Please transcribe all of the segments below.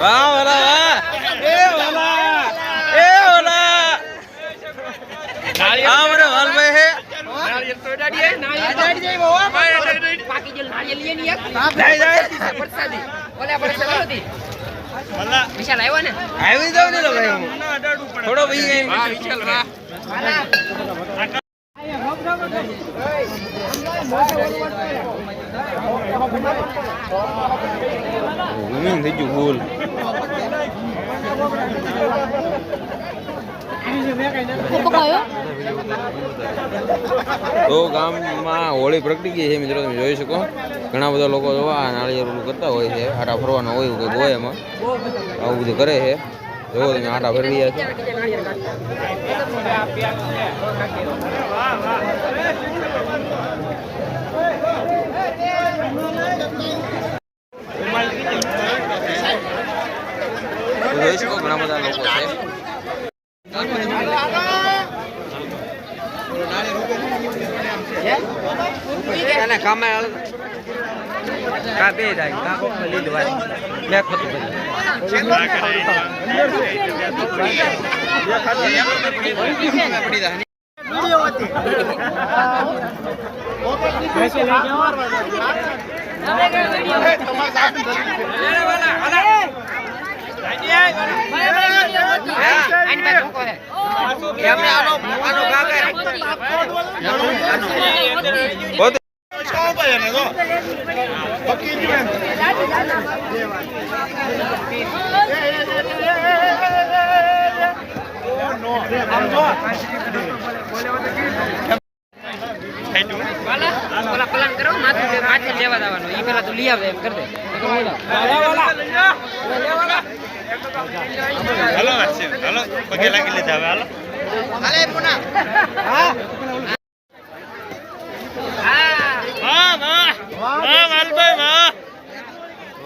વાહ ઓલા વાહ. એ ઓલા એ ઓલા આ મારે વાલભાઈ હે. જાય જાય. વિશાલ આવ્યો ને? આવી જાવ ને ભાઈ. થોડો ભાઈ થઈ ગયું ફૂલ. તો ગામમાં હોળી પ્રગટી છે મિત્રો, તમે જોઈ શકો. ઘણા બધા લોકો જોવા નાળિયેર કરતા હોય છે. આટા ફરવાનો હોય હોય એમાં. આવું બધું કરે છે. જોવો તમે આટા ફરી રહ્યા છે તો જોઈ શકો ઘણા બધા લોકો છે અને કામે કા બે થાય કા કોક લીધું ભાઈ લે ખતું બધું આનો આનો કાકા પોતે વાલા, કરો માથું માથે લેવા જવાનું ઈ પેલા તું લઈ આવે એમ કર દે હાલો હાલો પગે લાગી લીધા હવે હાલો. હા વાહ વાહ વાહ વાલભાઈ વાહ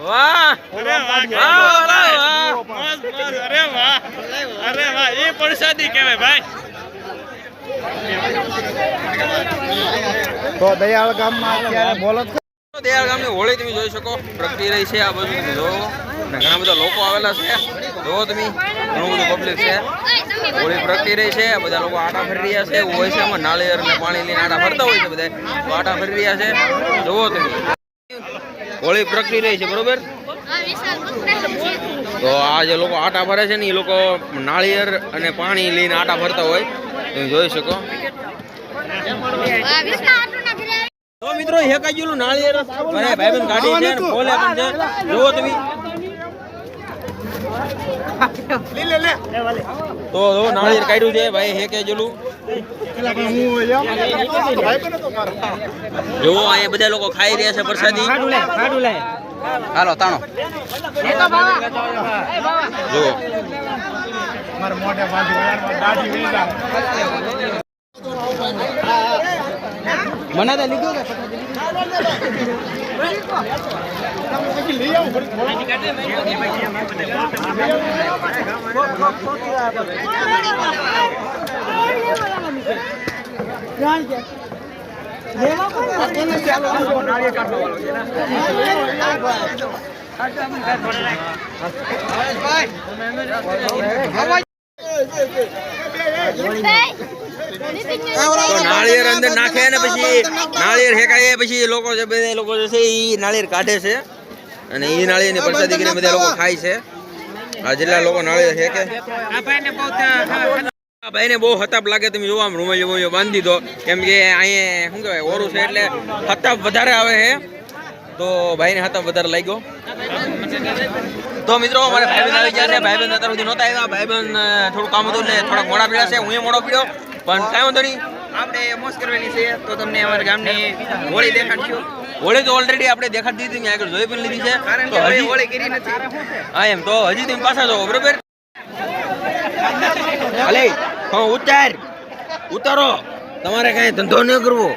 વાહ અરે વાહ. અરે વાહ. એ પ્રસાદી કહેવાય ભાઈ. તો દયાળ ગામમાં અત્યારે બોલત દયાળ ગામની હોળી તમે જોઈ શકો. પ્રગટી રહી છે આ બાજુ. જો અને ઘણા બધા લોકો આવેલા છે. જોવો તમે ઘણું બધું પબ્લિક છે. હોળી પ્રગટી રહી છે. બધા લોકો આટા ફરી રહ્યા છે. એવું હોય છે એમાં નાળિયેર ને પાણી લઈને આટા ફરતા હોય છે બધા. તો આટા ફરી રહ્યા છે. જોવો તમે. હોળી પ્રગટી રહી છે બરોબર? તો આ જે લોકો આટા ભરે છે ને એ લોકો નાળિયેર અને પાણી લઈને આટા ફરતા હોય તમે જોઈ શકો. તો મિત્રો હેકાઈ ગયેલું નાળિયેર. મને ભાઈબંધ કાઢી છે ને બોલે પણ છે. જોવો તમે. તો જો નાળિયેર કાઢ્યું છે ભાઈ હેકે ગયેલું. જોવો અહીંયા બધા લોકો ખાઈ રહ્યા છે પ્રસાદી હાલો તાણો. જુઓ. મારા મોઢે બાજુ દાઢી વેલા મને તો લીધું કે તો નાળિયેર અંદર નાખે ને પછી નાળિયેર હેકાય પછી લોકો છે બધા લોકો છે એ નાળિયેર કાઢે છે. અને એ નાળિયેરની પ્રસાદી કરીને બધા લોકો ખાય છે. આ જેટલા લોકો નાળિયેર હેકે. ભાઈને બહુ હતાપ લાગે તમે જોવા આમ રૂમાલ બાંધી દીધો. કેમ કે અહીંયા શું કહેવાય ઓરું છે એટલે હતાપ વધારે આવે છે. તો ભાઈને હતાપ વધારે લાગ્યો. તો મિત્રો અમારે ભાઈબંધ આવી ગયા છે. ભાઈબંધ અત્યાર સુધી નહોતા આવ્યા. ભાઈબંધ થોડું કામ હતું એટલે થોડાક મોડા પીડ્યા છે. હું એ મોડો પીડ્યો. પણ કાંઈ વાંધો નહીં. આપણે મોજ કરવાની છે. તો તમને અમારા ગામની હોળી દેખાડશું. હોળી તો ઓલરેડી આપણે દેખાડી દીધી આગળ જોઈ પણ લીધી છે. તો હજી હોળી કરી નથી. હા એમ તો હજી તમે પાછા જાઓ બરોબર? અલે હા ઉતાર. ઉતારો. તમારે કાંઈ ધંધો ન કરવો.